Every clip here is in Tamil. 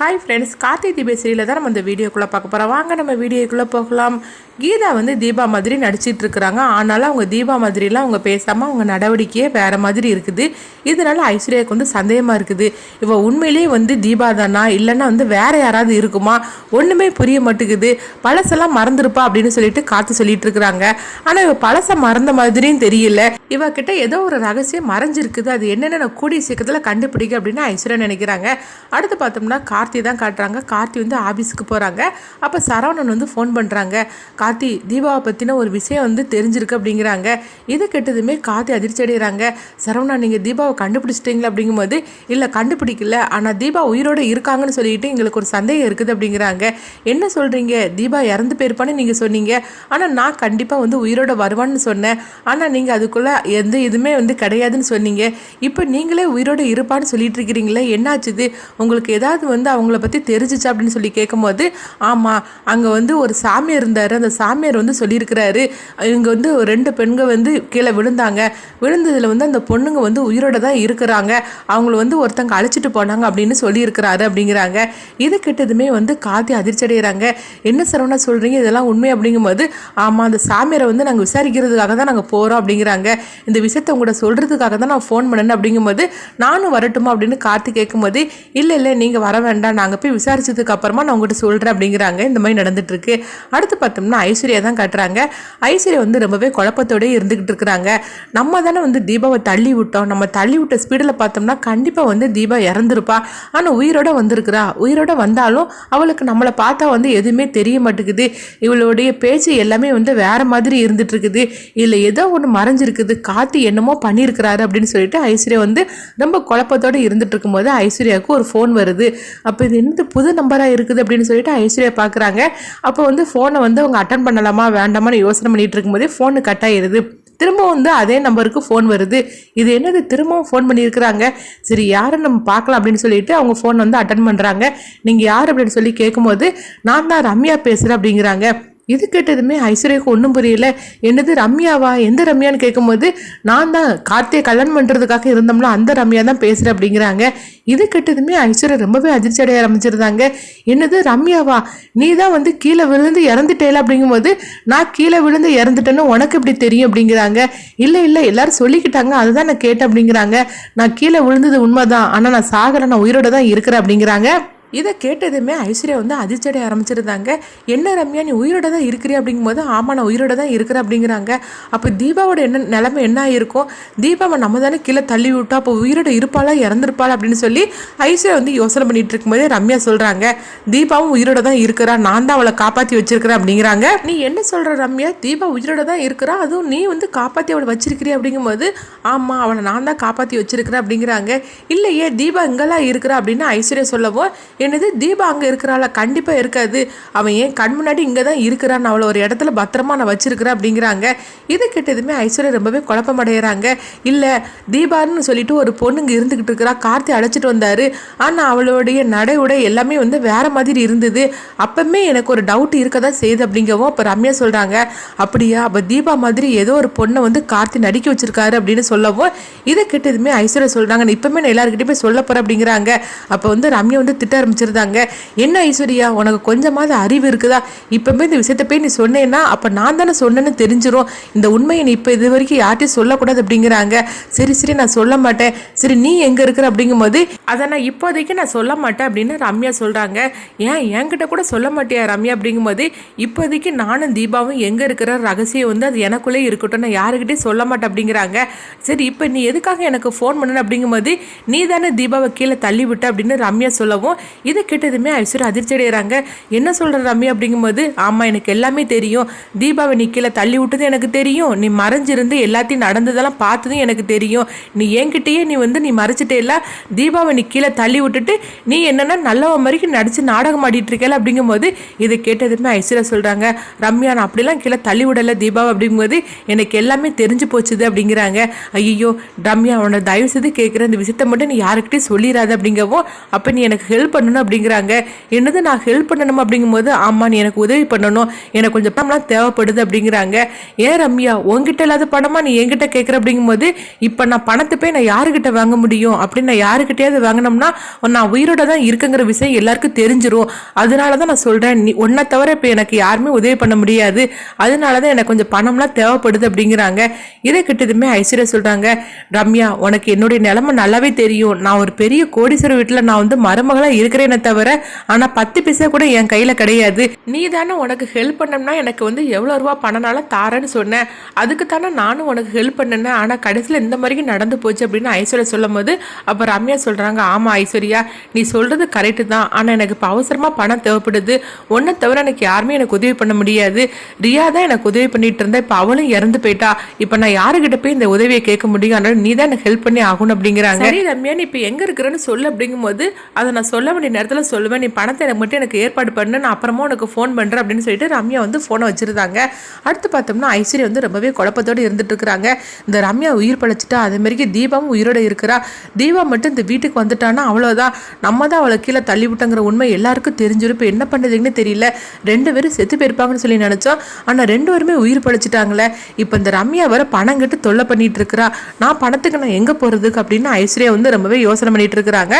ஹாய் ஃப்ரெண்ட்ஸ் கார்த்தி தீப சீரியலில் தான் நம்ம இந்த வீடியோக்குள்ளே பார்க்க போகிறோம் வாங்க நம்ம வீடியோக்குள்ளே போகலாம். கீதா வந்து தீபா மாதிரி நடிச்சிட்டு இருக்கிறாங்க. ஆனாலும் அவங்க தீபா மாதிரிலாம் அவங்க பேசாமல் அவங்க நடவடிக்கையே வேறு மாதிரி இருக்குது. இதனால ஐஸ்வர்யாவுக்கு வந்து சந்தேகமாக இருக்குது. இவள் உண்மையிலேயே வந்து தீபா தானா? இல்லைன்னா வந்து வேறு யாராவது இருக்குமா? ஒன்றுமே புரிய மாட்டேங்குது. பழசெல்லாம் மறந்துருப்பா அப்படின்னு சொல்லிட்டு காத்து சொல்லிட்டு இருக்கிறாங்க. ஆனால் இவள் பழசை மறந்த மாதிரியும் தெரியல. இவகிட்ட ஏதோ ஒரு ரகசியம் மறைஞ்சிருக்குது. அது என்னென்ன கூடிய சீக்கிரத்தில் கண்டுபிடிக்க அப்படின்னு ஐஸ்வர்யா நினைக்கிறாங்க. அடுத்து பார்த்தோம்னா கார்த்தி தான் காட்டுறாங்க. கார்த்தி வந்து ஆஃபீஸுக்கு போகிறாங்க அப்போ சரவணன் வந்து ஃபோன் பண்ணுறாங்க கார்த்தி தீபாவை பற்றின ஒரு விஷயம் வந்து தெரிஞ்சிருக்கு அப்படிங்கிறாங்க. இது கெட்டதுமே கார்த்தி அதிர்ச்சி அடைகிறாங்க சரவணா நீங்கள் தீபாவை கண்டுபிடிச்சிட்டிங்களா அப்படிங்கும்போது இல்லை கண்டுபிடிக்கல. ஆனால் தீபா உயிரோடு இருக்காங்கன்னு சொல்லிட்டு எங்களுக்கு ஒரு சந்தேகம் இருக்குது அப்படிங்கிறாங்க. என்ன சொல்கிறீங்க தீபா இறந்து போயிருப்பான்னு நீங்கள் சொன்னீங்க. ஆனால் நான் கண்டிப்பாக வந்து உயிரோட வருவான்னு சொன்னேன். ஆனால் நீங்கள் அதுக்குள்ளே எந்த இதுவுமே வந்து கிடையாதுன்னு சொன்னீங்க. இப்போ நீங்களே உயிரோட இருப்பான்னு சொல்லிட்டு இருக்கிறீங்களே என்னாச்சுது உங்களுக்கு ஏதாவது வந்து அவங்கள பற்றி தெரிஞ்சிச்சா அப்படின்னு சொல்லி கேட்கும்போது ஆமாம் அங்கே வந்து ஒரு சாமியார் இருந்தார். அந்த சாமியார் வந்து சொல்லியிருக்கிறாரு இங்கே வந்து ஒரு ரெண்டு பெண்கள் வந்து கீழே விழுந்தாங்க. விழுந்ததில் வந்து அந்த பொண்ணுங்க வந்து உயிரோட தான் இருக்கிறாங்க. அவங்கள வந்து ஒருத்தங்க அழைச்சிட்டு போனாங்க அப்படின்னு சொல்லியிருக்கிறாரு அப்படிங்கிறாங்க. இது கிட்டதுமே வந்து காத்தி அதிர்ச்சி அடைகிறாங்க என்ன சரவணா சொல்கிறீங்க இதெல்லாம் உண்மை அப்படிங்கும்போது ஆமாம் அந்த சாமியாரை வந்து நாங்கள் விசாரிக்கிறதுக்காக தான் நாங்கள் போகிறோம் அப்படிங்கிறாங்க. இந்த விஷயத்தை உங்கள்கிட்ட சொல்கிறதுக்காக தான் நான் ஃபோன் பண்ணேன் அப்படிங்கும்போது நானும் வரட்டுமா அப்படின்னு கார்த்தி கேட்கும்போது இல்லை இல்லை நீங்கள் வர வேண்டாம். நாங்கள் போய் விசாரிச்சதுக்கு அப்புறமா நான் உங்கள்கிட்ட சொல்கிறேன் அப்படிங்கிறாங்க. இந்த மாதிரி நடந்துட்டுருக்கு. அடுத்து பார்த்தோம்னா ஐஸ்வர்யா தான் காட்டுறாங்க. ஐஸ்வர்யா வந்து ரொம்பவே குழப்பத்தோடய இருந்துக்கிட்டு இருக்கிறாங்க. நம்ம தானே வந்து தீபாவை தள்ளி விட்டோம். நம்ம தள்ளி விட்ட ஸ்பீடில் பார்த்தோம்னா கண்டிப்பாக வந்து தீபா இறந்துருப்பா. ஆனால் உயிரோட வந்திருக்கிறா. உயிரோட வந்தாலும் அவளுக்கு நம்மளை பார்த்தா வந்து எதுவுமே தெரிய மாட்டேங்குது. இவளுடைய பேச்சு எல்லாமே வந்து வேற மாதிரி இருந்துகிட்ருக்குது இல்லை இதில் ஏதோ ஒன்று மறைஞ்சிருக்குது. காத்து என்னமோ பண்ணியிருக்கிறாரு அப்படின்னு சொல்லிட்டு ஐஸ்வர்யா வந்து ரொம்ப குழப்பத்தோடு இருந்துட்டு இருக்கும்போது ஐஸ்வர்யாவுக்கு ஒரு ஃபோன் வருது. அப்போ அப்போ இது என்னது புது நம்பராக இருக்குது அப்படின்னு சொல்லிட்டு ஐஸ்வர்யா பார்க்குறாங்க அப்போ வந்து ஃபோனை வந்து அவங்க அட்டன் பண்ணலாமா வேண்டாமான்னு யோசனை பண்ணிட்டு இருக்கும்போதே ஃபோனு கட் ஆயிருது. திரும்ப வந்து அதே நம்பருக்கு ஃபோன் வருது. இது என்னது திரும்பவும் ஃபோன் பண்ணியிருக்கிறாங்க. சரி யாரை நம்ம பார்க்கலாம் அப்படின்னு சொல்லிட்டு அவங்க ஃபோன் வந்து அட்டன் பண்ணுறாங்க நீங்கள் யார் அப்படின்னு சொல்லி கேட்கும்போது நான் தான் ரம்யா பேசுகிறேன் அப்படிங்கிறாங்க. இது கேட்டதுமே ஐஸ்வர்யாவுக்கு ஒன்றும் புரியல. என்னது ரம்யாவா? எந்த ரம்யான்னு கேட்கும்போது நான் தான் கார்த்தியை கல்யாணம் பண்ணுறதுக்காக இருந்தோம்ல அந்த ரம்யா தான் பேசுகிறேன் அப்படிங்கிறாங்க. இது கேட்டதுமே ஐஸ்வர்யா ரொம்பவே அதிர்ச்சி அடைய ஆரம்பிச்சிருந்தாங்க. என்னது ரம்யாவா? நீ தான் வந்து கீழே விழுந்து இறந்துட்டேல அப்படிங்கும்போது நான் கீழே விழுந்து இறந்துட்டேன்னு உனக்கு இப்படி தெரியும் அப்படிங்கிறாங்க. இல்லை இல்லை எல்லாரும் சொல்லிக்கிட்டாங்க அதுதான் நான் கேட்டேன் அப்படிங்கிறாங்க. நான் கீழே விழுந்தது உண்மைதான் ஆனால் நான் சாகலை நான் உயிரோட தான் இருக்கிறேன் அப்படிங்கிறாங்க. இதை கேட்டதுமே ஐஸ்வர்யா வந்து அதிர்ச்சடைய ஆரம்பிச்சிருந்தாங்க. என்ன ரம்யா நீ உயிரோட தான் இருக்கிறீ அப்படிங்கும்போது ஆமாம் நான் உயிரோட தான் இருக்கிறேன் அப்படிங்கிறாங்க. அப்போ தீபாவோட என்ன நிலைமை என்ன இருக்கும் தீபாவை நம்ம தானே கீழே தள்ளி விட்டோம் அப்போ உயிரோட இருப்பாளா இறந்துருப்பாளா அப்படின்னு சொல்லி ஐஸ்வர்யா வந்து யோசனை பண்ணிட்டு இருக்கும்போது ரம்யா சொல்கிறாங்க தீபாவும் உயிரோட தான் இருக்கிறா நான் தான் அவளை காப்பாற்றி வச்சிருக்கிறேன் அப்படிங்கிறாங்க. நீ என்ன சொல்கிற ரம்யா? தீபா உயிரோட தான் இருக்கிறா அதுவும் நீ வந்து காப்பாற்றி அவளை வச்சிருக்கிறீ அப்படிங்கும்போது ஆமாம் அவளை நான் தான் காப்பாற்றி வச்சிருக்கிறேன் அப்படிங்கிறாங்க. இல்லையே தீபா இங்கெல்லாம் இருக்கிறா அப்படின்னு ஐஸ்வர்யா சொல்லவும் என்னது? தீபா அங்கே இருக்கிறாளா? கண்டிப்பாக இருக்காது. அவன் ஏன் கண் முன்னாடி இங்கே தான் இருக்கிறான் அவளை ஒரு இடத்துல பத்திரமா நான் வச்சிருக்கிறேன் அப்படிங்கிறாங்க. இது கேட்டதுமே ஐஸ்வர்யா ரொம்பவே குழப்பமடைகிறாங்க. இல்லை தீபான்னு சொல்லிட்டு ஒரு பொண்ணுங்க இருந்துக்கிட்டு இருக்கிறா. கார்த்தி அழைச்சிட்டு வந்தார். ஆனால் அவளுடைய நடை உடை எல்லாமே வந்து வேற மாதிரி இருந்தது. அப்பவுமே எனக்கு ஒரு டவுட் இருக்க தான் செய்யுது அப்படிங்கவும் அப்போ ரம்யா சொல்கிறாங்க அப்படியா? அப்போ தீபா மாதிரி ஏதோ ஒரு பொண்ணை வந்து கார்த்தி நடிக்க வச்சிருக்காரு அப்படின்னு சொல்லவும் இதை கேட்டதுமே ஐஸ்வர்யா சொல்கிறாங்க நான் இப்பவுமே நான் எல்லாருக்கிட்டையும் போய் சொல்ல போகிறேன் அப்படிங்கிறாங்க. அப்போ வந்து ரம்யா வந்து திட்ட ஆரம்பிச்சிருந்தாங்க. என்ன ஐஸ்வர்யா உனக்கு கொஞ்சமாவது அறிவு இருக்குதா? இப்பவுமே இந்த விஷயத்த போய் நீ சொன்னேன்னா அப்போ நான் தானே சொன்னேன்னு தெரிஞ்சிடும் இந்த உண்மையை நீ இப்போ இது வரைக்கும் யார்ட்டையும் சொல்லக்கூடாது அப்படிங்கிறாங்க. சரி சரி நான் சொல்ல மாட்டேன். சரி நீ எங்கே இருக்கிற அப்படிங்கும்போது அதை நான் இப்போதைக்கு நான் சொல்ல மாட்டேன் அப்படின்னு ரம்யா சொல்கிறாங்க ஏன் என்கிட்ட கூட சொல்ல மாட்டியா ரம்யா அப்படிங்கும்போது இப்போதைக்கு நானும் தீபாவும் எங்கே இருக்கிற ரகசியம் வந்து அது எனக்குள்ளே இருக்கட்டும். நான் யாருக்கிட்டே சொல்ல மாட்டேன் அப்படிங்கிறாங்க. சரி இப்போ நீ எதுக்காக எனக்கு ஃபோன் பண்ணணும் அப்படிங்கும்போது நீ தானே தீபாவை கீழே தள்ளி விட்ட அப்படின்னு ரம்யா சொல்லவும் இதை கேட்டதுமே ஐஸ்வர்யா அதிர்ச்சி அடைகிறாங்க என்ன சொல்கிற ரம்யா அப்படிங்கும்போது ஆமாம் எனக்கு எல்லாமே தெரியும். தீபாவை நீ கீழே தள்ளி விட்டது எனக்கு தெரியும். நீ மறைஞ்சிருந்து எல்லாத்தையும் நடந்ததெல்லாம் பார்த்ததும் எனக்கு தெரியும். நீ என்கிட்டயே நீ வந்து நீ மறைச்சிட்டே இல்லை தீபாவை நீ கீழே தள்ளி விட்டுட்டு நீ என்னென்னா நல்லவ மாதிரிக்கு நடிச்சு நாடகம் ஆடிட்டு இருக்கல அப்படிங்கும்போது இதை கேட்டதுமே ஐஸ்வர்யா சொல்கிறாங்க ரம்யா நான் அப்படிலாம் கீழே தள்ளி விடலை தீபாவை அப்படிங்கும்போது எனக்கு எல்லாமே தெரிஞ்சு போச்சுது அப்படிங்கிறாங்க. ஐயோ ரம்யா அவனை தயவு செய்து கேட்குற இந்த விஷயத்தை மட்டும் நீ யாருக்கிட்டையும் சொல்லிடாத அப்படிங்கவும் அப்போ நீ எனக்கு ஹெல்ப் பண்ணு பண்ணணும் அப்படிங்கிறாங்க. என்னது நான் ஹெல்ப் பண்ணணும் அப்படிங்கும்போது ஆமா நீ எனக்கு உதவி பண்ணணும். எனக்கு கொஞ்சம் பணம்லாம் தேவைப்படுது அப்படிங்கிறாங்க. ஏன் ரம்யா உங்ககிட்ட இல்லாத பணமா நீ என்கிட்ட கேட்குற அப்படிங்கும்போது இப்போ நான் பணத்தை போய் நான் யாருக்கிட்ட வாங்க முடியும்? அப்படின்னு நான் யாருக்கிட்டையாவது வாங்கினோம்னா நான் உயிரோட தான் இருக்குங்கிற விஷயம் எல்லாருக்கும் தெரிஞ்சிரும். அதனால தான் நான் சொல்கிறேன் நீ ஒன்றை தவிர இப்போ எனக்கு யாருமே உதவி பண்ண முடியாது. அதனால தான் எனக்கு கொஞ்சம் பணம்லாம் தேவைப்படுது அப்படிங்கிறாங்க. இதை கிட்டதுமே ஐஸ்வர்யா சொல்கிறாங்க ரம்யா உனக்கு என்னுடைய நிலைமை நல்லாவே தெரியும். நான் ஒரு பெரிய கோடீஸ்வர வீட்டில் நான் வந்து மருமகளாக இருக்கிறேனே தவிர ஆனால் பத்து பைசா கூட என் கையில் கிடையாது. நீ தானே உனக்கு ஹெல்ப் பண்ணோம்னா எனக்கு வந்து எவ்வளோ ரூபா பணம்னாலும் தாரேன்னு சொன்னேன் அதுக்கு தானே நானும் உனக்கு ஹெல்ப் பண்ணேன். ஆனால் கடைசியில் இந்த மாதிரி நடந்து போச்சு அப்படின்னு ஐஸ்வர்யா சொல்லும் போது அப்போ ரம்யா சொல்கிறாங்க ஆமாம் ஐஸ்வர்யா நீ சொல்கிறது கரெக்டு தான். ஆனால் எனக்கு இப்போ அவசரமாக பணம் தேவைப்படுது. ஒன்றை தவிர எனக்கு யாருமே எனக்கு உதவி பண்ண முடியாது. ரியா தான் எனக்கு உதவி பண்ணிட்டு இருந்தா இப்போ அவளும் இறந்து போயிட்டா. இப்போ நான் யாருக்கிட்ட போய் இந்த உதவியை கேட்க முடியும்? அதனால நீ தான் எனக்கு ஹெல்ப் பண்ணி ஆகணும் அப்படிங்கிறாங்க. சரி ரம்யா நீ இப்போ எங்கே இருக்கிறேன்னு சொல்லு அப்படிங்கும்போது அதை நான் சொல்ல வேண்டிய நேரத்தில் சொல்லுவேன் நீ பணத்தை எனக்கு மட்டும் எனக்கு ஏற்பாடு பண்ணு நான் அப்புறமா உனக்கு ஃபோன் பண்ணுறேன் அப்படின்னு சொல்லிட்டு ரம்யா வந்து ஃபோனை வச்சுருந்தாங்க. அடுத்து பார்த்தோம்னா ஐஸ்வர்யா வந்து ரொம்பவே குழப்பத்தோடு இருந்துட்டு இருக்கிறாங்க. இந்த ரம்யா உயிர் பழச்சிட்டா அதேமாரிக்கு தீபாவும் உயிரோட இருக்கிறா. தீபா மட்டும் இந்த வீட்டுக்கு வந்துட்டான்னா அவ்வளோதான் நம்ம தான் அவளை கீழே தள்ளி விட்டங்கிற உண்மை எல்லாருக்கும் தெரிஞ்சிருப்போம். என்ன பண்ணுறதுன்னு தெரியல. ரெண்டு பேரும் செத்து போயிருப்பாங்கன்னு சொல்லி நினச்சோம். ஆனால் ரெண்டு பேருமே உயிர் பழச்சிட்டாங்களே. இப்போ இந்த ரம்யா வர பணம் கட்டு தொல்லை பண்ணிட்டு இருக்கிறா. நான் பணத்துக்கு நான் எங்கே போகிறதுக்கு அப்படின்னு ஐஸ்வர்யா வந்து ரொம்பவே யோசனை பண்ணிட்டு இருக்கிறாங்க.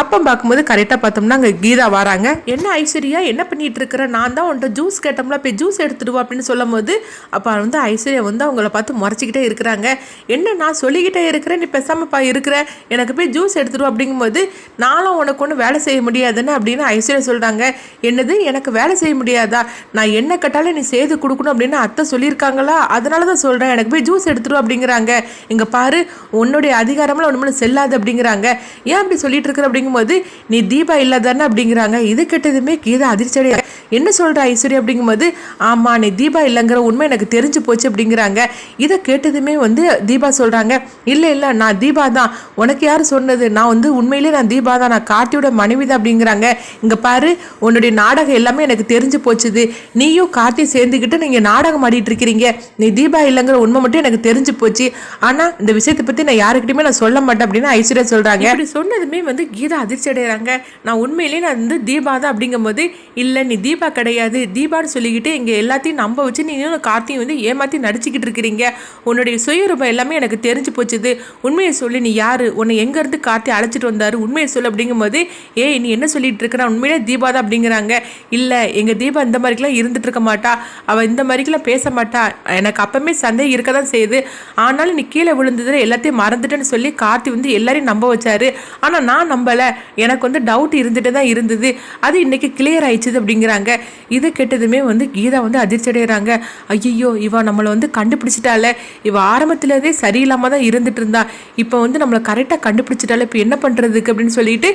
அப்போ பார்க்கும்போது கரெக்டாக பார்த்தோம்னா அங்கே கீதா வராங்க. என்ன ஐஸ்வர்யா என்ன பண்ணிட்டு இருக்கிற நான் தான் உன்ட்ட ஜூஸ் கேட்டோம்ல போய் ஜூஸ் எடுத்துடுவோம் அப்படின்னு சொல்லும் போது அப்போ வந்து ஐஸ்வர்யா வந்து அவங்கள பார்த்து முறைச்சிக்கிட்டே இருக்கிறாங்க. என்ன நான் சொல்லிக்கிட்டே இருக்கிறேன்? நீ பெசாமப்பா இருக்கிற? எனக்கு போய் ஜூஸ் எடுத்துடுவோம் அப்படிங்கும்போது நானும் உனக்கு ஒன்று வேலை செய்ய முடியாதுன்னு அப்படின்னு ஐஸ்வர்யா சொல்கிறாங்க என்னது? எனக்கு வேலை செய்ய முடியாதா? நான் என்ன கேட்டாலும் நீ செய்து கொடுக்கணும் அப்படின்னு அத்தை சொல்லியிருக்காங்களா? அதனால தான் சொல்கிறேன் எனக்கு போய் ஜூஸ் எடுத்துரு அப்படிங்கிறாங்க. இங்கே பாரு உன்னுடைய அதிகாரமெல்லாம் ஒன்று செல்லாது அப்படிங்கிறாங்க. ஏன் அப்படி சொல்லிட்டு இருக்கிற அப்படிங்கும்போது நீ தீபா இல்லாதானே அப்படிங்கிறாங்க. இது கெட்டதுமே கீதா அதிர்ச்சி என்ன சொல்கிற ஐஸ்வர்யா அப்படிங்கும்போது ஆமாம் நீ தீபா இல்லைங்கிற உண்மை எனக்கு தெரிஞ்சு போச்சு அப்படிங்கிறாங்க. இதை கேட்டதுமே வந்து தீபா சொல்கிறாங்க இல்லை இல்லை நான் தீபா தான். உனக்கு யார் சொன்னது? நான் வந்து உண்மையிலே நான் தீபா தான். நான் கார்த்தியோட மனைவி தான் அப்படிங்கிறாங்க. இங்கே பாரு உன்னுடைய நாடகம் எல்லாமே எனக்கு தெரிஞ்சு போச்சுது. நீயும் கார்த்தி சேர்ந்துக்கிட்டு நீங்கள் நாடகம் ஆடிட்டு இருக்கிறீங்க. நீ தீபா இல்லைங்கிற உண்மை மட்டும் எனக்கு தெரிஞ்சு போச்சு. ஆனால் இந்த விஷயத்தை பற்றி நான் யாருக்கிட்டையுமே நான் சொல்ல மாட்டேன் அப்படின்னு ஐஸ்வர்யா சொல்கிறாங்க இப்படி சொன்னதுமே வந்து கீதா அதிர்ச்சி அடைகிறாங்க நான் உண்மையிலேயே நான் வந்து தீபா தான் அப்படிங்கும்போது இல்லை நீ தீபா கிடையாது. தீபான்னு சொல்லிக்கிட்டு இங்கே எல்லாத்தையும் நம்ப வச்சு நீ இன்னும் கார்த்தியும் வந்து ஏமாற்றி நடிச்சுக்கிட்டு இருக்கிறீங்க. உன்னுடைய சுயரூபம் எல்லாமே எனக்கு தெரிஞ்சு போச்சுது. உண்மையை சொல்லி நீ யார்? உன்னை எங்கேருந்து கார்த்தி அழைச்சிட்டு வந்தார்? உண்மையை சொல்லு அப்படிங்கும்போது ஏய் நீ என்ன சொல்லிட்டு இருக்கிற உண்மையிலே தீபா தான் அப்படிங்கிறாங்க. இல்லை எங்கள் தீபா இந்த மாதிரிக்கெல்லாம் இருந்துட்டு இருக்க மாட்டா. அவள் இந்த மாதிரிக்கெல்லாம் பேச மாட்டா. எனக்கு அப்பவுமே சந்தேகம் இருக்க தான் செய்யுது. ஆனாலும் நீ கீழே விழுந்ததில் எல்லாத்தையும் மறந்துட்டேன்னு சொல்லி கார்த்தி வந்து எல்லாரையும் நம்ப வச்சாரு. ஆனால் நான் நம்பலை. எனக்கு வந்து டவுட் இருந்துட்டு தான் இருந்தது. அது இன்னைக்கு கிளியர் ஆயிடுச்சுது அப்படிங்கிறாங்க. இது கெட்டதுமே வந்து கீதா வந்து அதிர்ச்சி அடைகிறாங்க ஐயோ இவ நம்மளை வந்து கண்டுபிடிச்சிட்டால இவ ஆரம்பத்துலேருந்தே சரியில்லாமல் தான் இருந்துட்டு இருந்தா. இப்போ வந்து நம்மளை கரெக்டாக கண்டுபிடிச்சிட்டால இப்போ என்ன பண்ணுறதுக்கு அப்படின்னு சொல்லிட்டு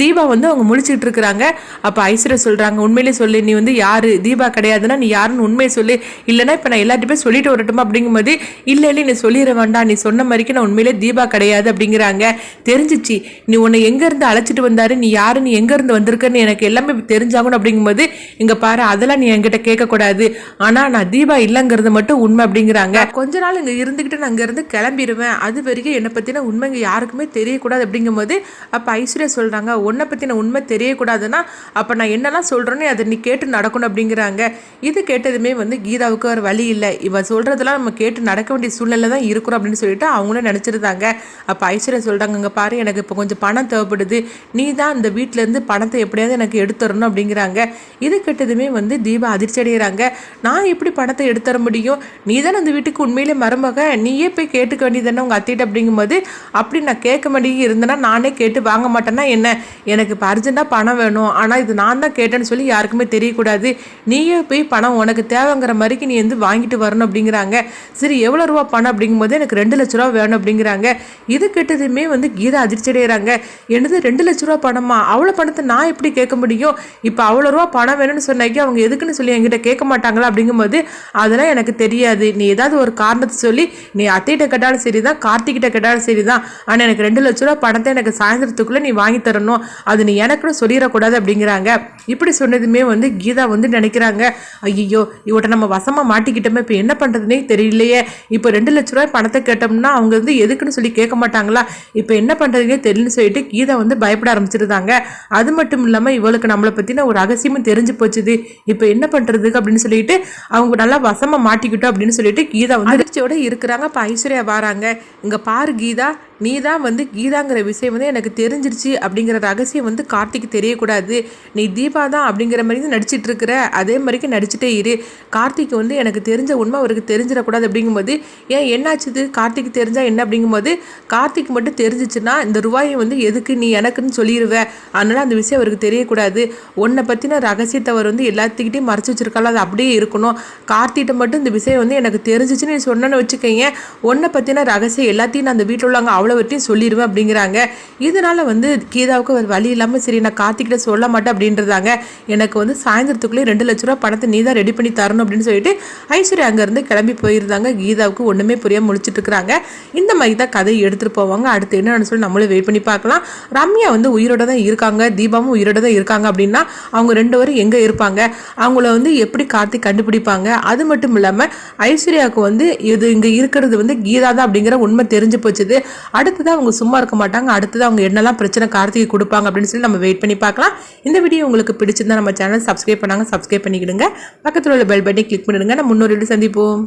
தீபா வந்து அவங்க முழிச்சிட்டு இருக்கிறாங்க. அப்போ ஐஸ்வர்யா சொல்கிறாங்க உண்மையிலே சொல்லு. நீ வந்து யாரு? தீபா கிடையாதுன்னா நீ யாருன்னு உண்மையை சொல்லு. இல்லைன்னா இப்போ நான் எல்லார்ட்டையுமே சொல்லிட்டு வரட்டுமா? அப்படிங்கும்போது இல்லை இல்லை நீ சொல்லிட வேண்டாம். நீ சொன்ன மாதிரிக்கு நான் உண்மையிலே தீபா கிடையாது. அப்படிங்கிறாங்க. தெரிஞ்சிச்சு. நீ உன்னை எங்கேருந்து அழைச்சிட்டு வந்தாரு? நீ யார்? நீ எங்கேருந்து வந்திருக்கன்னு எனக்கு எல்லாமே தெரிஞ்சாகணும் அப்படிங்கும்போது இங்கே பாரு அதெல்லாம் நீ என்கிட்ட கேட்கக்கூடாது. ஆனால் நான் தீபா இல்லைங்கிறது மட்டும் உண்மை அப்படிங்கிறாங்க. கொஞ்ச நாள் இங்கே இருந்துக்கிட்டு நான் அங்கேருந்து கிளம்பிடுவேன். அது வரைக்கும் என்னை பற்றின உண்மை இங்கே யாருக்குமே தெரியக்கூடாது அப்படிங்கும்போது அப்போ ஐஸ்வர்யா சொல்கிறாங்க உன்னை பற்றின உண்மை தெரியக்கூடாதுன்னா அப்போ நான் என்னெல்லாம் சொல்கிறேன்னு அதை நீ கேட்டு நடக்கணும் அப்படிங்கிறாங்க. இது கேட்டதுமே வந்து கீதாவுக்கு ஒரு வழி இல்லை. இவன் சொல்கிறதெல்லாம் நம்ம கேட்டு நடக்க வேண்டிய சூழ்நிலை தான் இருக்கிறோம் அப்படின்னு சொல்லிட்டு அவங்களும் நினச்சிருந்தாங்க. அப்போ ஐஸ்வர்யா சொல்கிறாங்க இங்கே பாரு எனக்கு இப்போ கொஞ்சம் பணம் தேவைப்படுது. நீ தான் இந்த வீட்டிலேருந்து பணத்தை எப்படியாவது எனக்கு எடுத்துடணும் அப்படிங்கிறாங்க. இது கெட்டதுமே வந்து தீபா அதிர்ச்சி அடைகிறாங்க நான் எப்படி பணத்தை எடுத்துற முடியும்? நீ தானே அந்த வீட்டுக்கு உண்மையிலே மருமக. நீயே போய் கேட்டுக்க வேண்டியதானே உங்கள் அத்திட்ட அப்படிங்கும்போது. அப்படி நான் கேட்க மாட்டேங்கி இருந்தேன்னா நானே கேட்டு வாங்க மாட்டேன்னா என்ன? எனக்கு இப்போ அர்ஜென்ட்டாக பணம் வேணும். ஆனால் இது நான் தான் கேட்டேன்னு சொல்லி யாருக்குமே தெரியக்கூடாது. நீயே போய் பணம் உனக்கு தேவைங்கிற மாதிரிக்கு நீ வந்து வாங்கிட்டு வரணும் அப்படிங்கிறாங்க. சரி எவ்வளோ ரூபா பணம் அப்படிங்கும்போது எனக்கு ரெண்டு லட்ச ரூபா வேணும் அப்படிங்கிறாங்க. இது கெட்டதுமே வந்து கீதா அதிர்ச்சி அடைகிறாங்க என்னது ரெண்டு லட்ச ரூபா பணமா? அவ்வளோ பணத்தை நான் எப்படி கேட்க முடியும்? இப்போ அவ்வளோ ரூபா பணம் வேணும்னு சொன்னாக்கி அவங்க எதுக்குன்னு சொல்லி என்கிட்ட கேட்க மாட்டாங்களா? அப்படிங்கும்போது அதெல்லாம் எனக்கு தெரியாது. நீ ஏதாவது ஒரு காரணத்தை சொல்லி நீ அத்தைகிட்ட கேட்டாலும் சரி தான் கார்த்திகிட்ட கேட்டாலும் சரி தான் ஆனால் எனக்கு ரெண்டு லட்ச ரூபா பணத்தை எனக்கு சாயந்தரத்துக்குள்ளே நீ வாங்கி தரணும். அது நீ எனக்குன்னு சொல்லிடக்கூடாது அப்படிங்கிறாங்க. இப்படி சொன்னதுமே வந்து கீதா வந்து நினைக்கிறாங்க. ஐயோ இவட்ட நம்ம வசமாக மாட்டிக்கிட்டோமே இப்போ என்ன பண்ணுறதுனே தெரியலையே. இப்போ ரெண்டு லட்ச ரூபாய் பணத்தை கேட்டோம்னா அவங்க வந்து எதுக்குன்னு சொல்லி கேட்க மாட்டாங்களா? இப்போ என்ன பண்ணுறதுனே தெரியலன்னு சொல்லிட்டு கீதா வந்து பயப்பட ஆரம்பிச்சிருந்தாங்க. அது மட்டும் இல்லாமல் இவளுக்கு நம்மளை பற்றின ஒரு ரகசியமும் தெரிஞ்சு போச்சுது. இப்போ என்ன பண்ணுறதுக்கு அப்படின்னு சொல்லிட்டு அவங்க நல்லா வசமாக மாட்டிக்கிட்டோம் அப்படின்னு சொல்லிட்டு கீதா வந்து அதிர்ச்சியோட இருக்கிறாங்க இப்போ ஐஸ்வர்யா வராங்க. இங்கே பாரு கீதா நீ தான் வந்து கீதாங்கிற விஷயம் வந்து எனக்கு தெரிஞ்சிருச்சு அப்படிங்கிற ரகசியம் வந்து கார்த்திக்கு தெரியக்கூடாது. நீ தீபா தான் அப்படிங்கிற மாதிரி தான் நடிச்சிட்டு இருக்கிற அதே மாதிரிக்கு நடிச்சிட்டே இரு. கார்த்திக் வந்து எனக்கு தெரிஞ்ச உண்மை அவருக்கு தெரிஞ்சிடக்கூடாது அப்படிங்கும்போது ஏன் என்னாச்சுது கார்த்திக் தெரிஞ்சால் என்ன அப்படிங்கும்போது கார்த்திக் மட்டும் தெரிஞ்சிச்சுன்னா இந்த ரூபாயை வந்து எதுக்கு நீ எனக்குன்னு சொல்லிடுவ அதனால் அந்த விஷயம் அவருக்கு தெரியக்கூடாது. உன்னை பற்றின ரகசியத்தை அவர் வந்து எல்லாத்துக்கிட்டையும் மறைச்சி வச்சிருக்கால அது அப்படியே இருக்கணும். கார்த்திகிட்ட மட்டும் இந்த விஷயம் வந்து எனக்கு தெரிஞ்சிச்சுன்னு நீ சொன்னேன்னு வச்சுக்கோங்க உன்னை பற்றின ரகசியம் எல்லாத்தையும் நான் அந்த வீட்டில் உள்ளவங்க அவ்வளோவற்றையும் சொல்லிடுவேன் அப்படிங்கிறாங்க. இதனால் வந்து கீதாவுக்கு ஒரு வழி இல்லாமல் சரி நான் கார்த்திகிட்ட சொல்ல மாட்டேன் அப்படின்றதாங்க. எனக்கு வந்து சாயந்தரத்துக்குள்ளேயே ரெண்டு லட்ச ரூபா பணத்தை நீ தான் ரெடி பண்ணி தரணும் அப்படின்னு சொல்லிட்டு ஐஸ்வர்யா அங்கேருந்து கிளம்பி போயிருந்தாங்க. கீதாவுக்கு ஒன்றுமே புரியாமல் முழிச்சிட்டு இருக்கிறாங்க இந்த மாதிரி தான் கதையை எடுத்துகிட்டு போவாங்க. அடுத்து என்னன்னு சொல்லி நம்மளும் வெயிட் பண்ணி பார்க்கலாம். ரம்யா வந்து உயிரோட தான் இருக்காங்க. தீபாவும் உயிரோட தான் இருக்காங்க அப்படின்னா அவங்க ரெண்டு பேரும் எங்கே இருப்பாங்க? அவங்கள வந்து எப்படி கார்த்திக் கண்டுபிடிப்பாங்க? அது மட்டும் இல்லாமல் ஐஸ்வர்யாவுக்கு வந்து இது இங்கே இருக்கிறது வந்து கீதா தான் அப்படிங்கிற உண்மை தெரிஞ்சு போச்சுது. அடுத்தது அவங்க சும்மா இருக்க மாட்டாங்க. அடுத்தது அவங்க என்னெல்லாம் பிரச்சனை கார்த்திகை கொடுப்பாங்க அப்படின்னு சொல்லி நம்ம வெயிட் பண்ணி பார்க்கலாம். இந்த வீடியோ உங்களுக்கு பிடிச்சிருந்தா நம்ம சேனல் சப்ஸ்கிரைப் பண்ணாங்க சப்ஸ்கிரைப் பண்ணிக்கிடுங்க. பக்கத்தில் உள்ள பெல் பட்டனை கிளிக் பண்ணிடுங்க. நம்ம முன்னோரில் சந்திப்போம்.